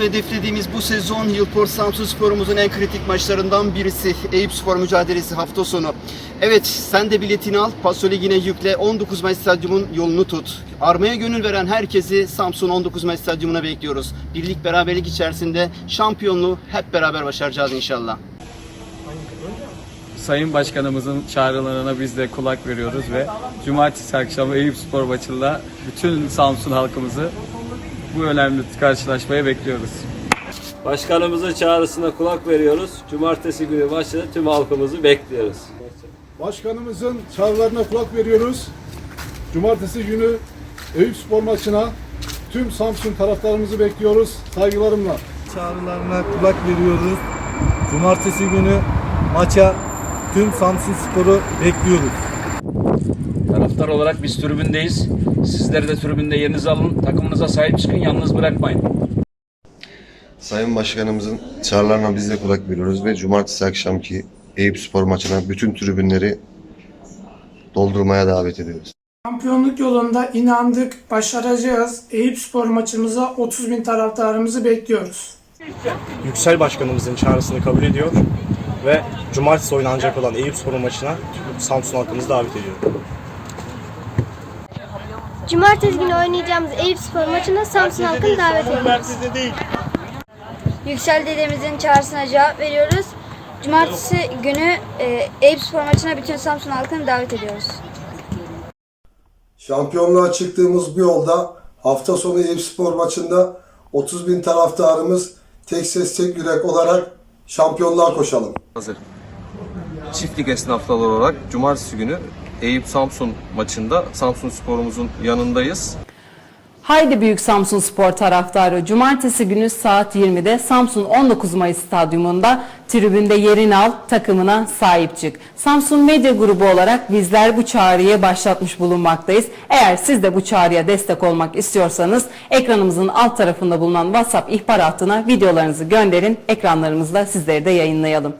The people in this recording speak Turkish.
hedeflediğimiz bu sezon Yılport Samsun Spor'umuzun en kritik maçlarından birisi. Eyüp Spor mücadelesi hafta sonu. Evet sen de biletini al. Paso Ligi'ne yükle. 19 Mayıs Stadyumun yolunu tut. Armaya gönül veren herkesi Samsun 19 Mayıs Stadyumuna bekliyoruz. Birlik beraberlik içerisinde şampiyonluğu hep beraber başaracağız inşallah. Sayın Başkanımızın çağrılarına biz de kulak veriyoruz ve Cumartesi akşamı Eyüp Spor maçında bütün Samsun halkımızı bu önemli karşılaşmaya bekliyoruz. Başkanımızın çağrısına kulak veriyoruz. Cumartesi günü maçta tüm halkımızı bekliyoruz. Başkanımızın çağrılarına kulak veriyoruz. Cumartesi günü Eyüp Spor maçına tüm Samsun taraftarımızı bekliyoruz. Saygılarımla. çağrılarına kulak veriyoruz. Cumartesi günü maça tüm Samsun Spor'u bekliyoruz. Taraftar olarak biz tribündeyiz. Sizler de tribünde yerinizi alın. Takımınıza sahip çıkın. Yalnız bırakmayın. Sayın Başkanımızın çağrılarına biz de kulak veriyoruz ve cumartesi akşamki Eyüp Spor maçına bütün tribünleri doldurmaya davet ediyoruz. Şampiyonluk yolunda inandık, başaracağız. Eyüp Spor maçımıza 30 bin taraftarımızı bekliyoruz. Yüksel Başkanımızın çağrısını kabul ediyor ve cumartesi oynanacak olan Eyüp Spor maçına Samsun halkımızı davet ediyor. Cumartesi günü oynayacağımız Eyüp Spor maçına Samsun halkını davet ediyoruz. Yüksel dedemizin çağrısına cevap veriyoruz. Cumartesi günü e, Eyüp Spor maçına bütün Samsun halkını davet ediyoruz. Şampiyonluğa çıktığımız bu yolda hafta sonu Eyüp Spor maçında 30 bin taraftarımız tek ses tek yürek olarak şampiyonluğa koşalım. Hazır. Çiftlik esnafları olarak cumartesi günü Eyüp Samsun maçında Samsun sporumuzun yanındayız. Haydi Büyük Samsun Spor taraftarı Cumartesi günü saat 20'de Samsun 19 Mayıs Stadyumunda tribünde yerini al, takımına sahip çık. Samsun Medya Grubu olarak bizler bu çağrıyı başlatmış bulunmaktayız. Eğer siz de bu çağrıya destek olmak istiyorsanız ekranımızın alt tarafında bulunan WhatsApp ihbar hattına videolarınızı gönderin. Ekranlarımızda sizleri de yayınlayalım.